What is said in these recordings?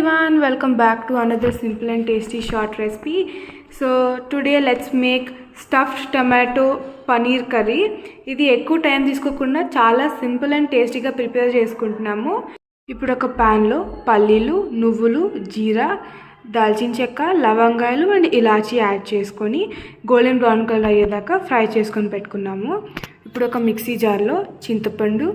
everyone welcome back to another simple and tasty short recipe. So today let's make stuffed tomato paneer curry ఇది ఎక్కువ time తీసుకోకుండా చాలా simple and టేస్టీగా prepare చేసుకుంటున్నాము. ఇప్పుడు ఒక ప్యాన్లో పల్లీలు నువ్వులు జీరా దాల్చిన చెక్క లవంగాయలు అండ్ ఇలాచీ యాడ్ చేసుకొని గోల్డెన్ బ్రౌన్ కలర్ అయ్యేదాకా ఫ్రై చేసుకొని పెట్టుకున్నాము. ఇప్పుడు ఒక మిక్సీ జార్లో చింతపండు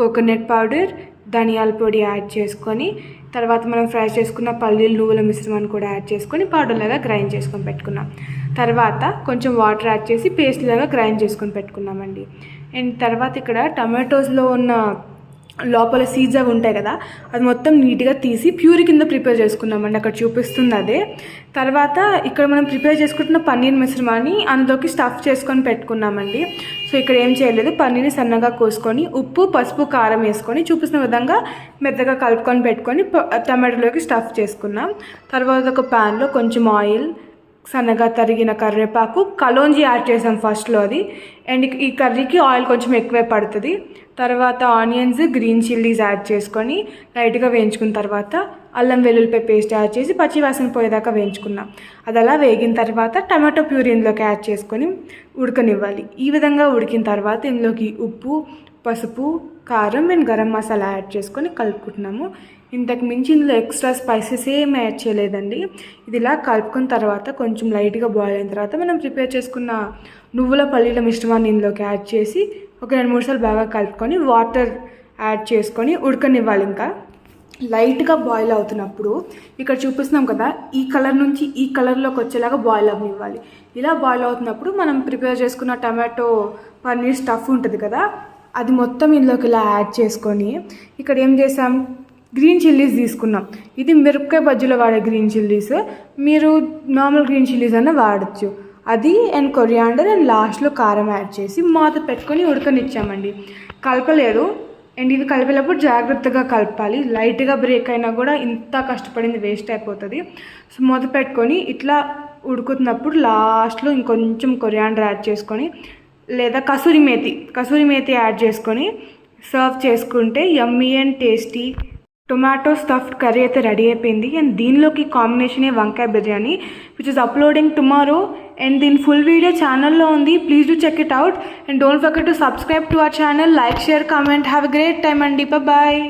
కోకోనట్ పౌడర్ ధనియాల పొడి యాడ్ చేసుకొని తర్వాత మనం ఫ్రై చేసుకున్న పల్లీలు నువ్వుల మిశ్రమాన్ని కూడా యాడ్ చేసుకొని పౌడర్లాగా గ్రైండ్ చేసుకొని పెట్టుకున్నాం. తర్వాత కొంచెం వాటర్ యాడ్ చేసి పేస్ట్ లాగా గ్రైండ్ చేసుకొని పెట్టుకున్నామండి. అండ్ తర్వాత ఇక్కడ టమాటోస్లో ఉన్న లోపల సీడ్స్ అవి ఉంటాయి కదా అది మొత్తం నీట్గా తీసి ప్యూరి కింద ప్రిపేర్ చేసుకున్నామండి అక్కడ చూపిస్తుంది అదే. తర్వాత ఇక్కడ మనం ప్రిపేర్ చేసుకుంటున్న పన్నీర్ మిశ్రమాన్ని అందులోకి స్టఫ్ చేసుకొని పెట్టుకున్నామండి. సో ఇక్కడ ఏం చేయలేదు. పన్నీర్ని సన్నగా కోసుకొని ఉప్పు పసుపు కారం వేసుకొని చూపిస్తున్న విధంగా మెత్తగా కలుపుకొని పెట్టుకొని టమాటోలోకి స్టఫ్ చేసుకున్నాం. తర్వాత ఒక ప్యాన్లో కొంచెం ఆయిల్ సన్నగా తరిగిన కరివేపాకు కలోంజి యాడ్ చేసాం ఫస్ట్లో అది. అండ్ ఈ కర్రీకి ఆయిల్ కొంచెం ఎక్కువే పడుతుంది. తర్వాత ఆనియన్స్ గ్రీన్ చిల్లీస్ యాడ్ చేసుకొని లైట్గా వేయించుకున్న తర్వాత అల్లం వెల్లుల్లిపాయ పేస్ట్ యాడ్ చేసి పచ్చి వాసన పోయేదాకా వేయించుకున్నాం. అది అలా వేగిన తర్వాత టమాటో ప్యూరీ ఇందులోకి యాడ్ చేసుకొని ఉడకనివ్వాలి. ఈ విధంగా ఉడికిన తర్వాత ఇందులోకి ఉప్పు పసుపు కారం అండ్ గరం మసాలా యాడ్ చేసుకొని కలుపుకుంటున్నాము. ఇంతకు మించి ఇందులో ఎక్స్ట్రా స్పైసెస్ ఏం యాడ్ చేయలేదండి. ఇది ఇలా కలుపుకున్న తర్వాత కొంచెం లైట్గా బాయిల్ అయిన తర్వాత మనం ప్రిపేర్ చేసుకున్న నువ్వుల పల్లీల మిశ్రమాన్ని ఇందులోకి యాడ్ చేసి ఒక రెండు మూడు సార్లు బాగా కలుపుకొని వాటర్ యాడ్ చేసుకొని ఉడకనివ్వాలి ఇంకా. లైట్గా బాయిల్ అవుతున్నప్పుడు ఇక్కడ చూపిస్తున్నాం కదా ఈ కలర్ నుంచి ఈ కలర్లోకి వచ్చేలాగా బాయిల్ అవ్వనివ్వాలి. ఇలా బాయిల్ అవుతున్నప్పుడు మనం ప్రిపేర్ చేసుకున్న టమాటో పన్నీర్ స్టఫ్ ఉంటుంది కదా అది మొత్తం ఇందులోకి ఇలా యాడ్ చేసుకొని ఇక్కడ ఏం చేసాం? గ్రీన్ చిల్లీస్ తీసుకున్నాం. ఇది మిరపకాయ బజ్జీలో వాడే గ్రీన్ చిల్లీస్. మీరు నార్మల్ గ్రీన్ చిల్లీస్ అన్న వాడచ్చు. అది అండ్ కొరియాండర్ అండ్ లాస్ట్లో కారం యాడ్ చేసి మాత పెట్టుకొని ఉడకనిచ్చామండి. కలపలేదు. అండ్ ఇవి కలిపేటప్పుడు జాగ్రత్తగా కలపాలి. లైట్గా బ్రేక్ అయినా కూడా ఇంత కష్టపడింది వేస్ట్ అయిపోతుంది. సో మూత పెట్టుకొని ఇట్లా ఉడుకుతున్నప్పుడు లాస్ట్లో ఇంకొంచెం కొరియాండర్ యాడ్ చేసుకొని లేదా కసూరి మేతి కసూరి మేతి యాడ్ చేసుకొని సర్వ్ చేసుకుంటే yummy and tasty tomato stuffed curry అయితే రెడీ అయిపోయింది. అండ్ దీనిలోకి కాంబినేషనే వంకాయ biryani which is uploading tomorrow and దీని ఫుల్ వీడియో ఛానల్లో ఉంది. Please do check it out and don't forget to subscribe to our channel like share comment have a great time అండి bye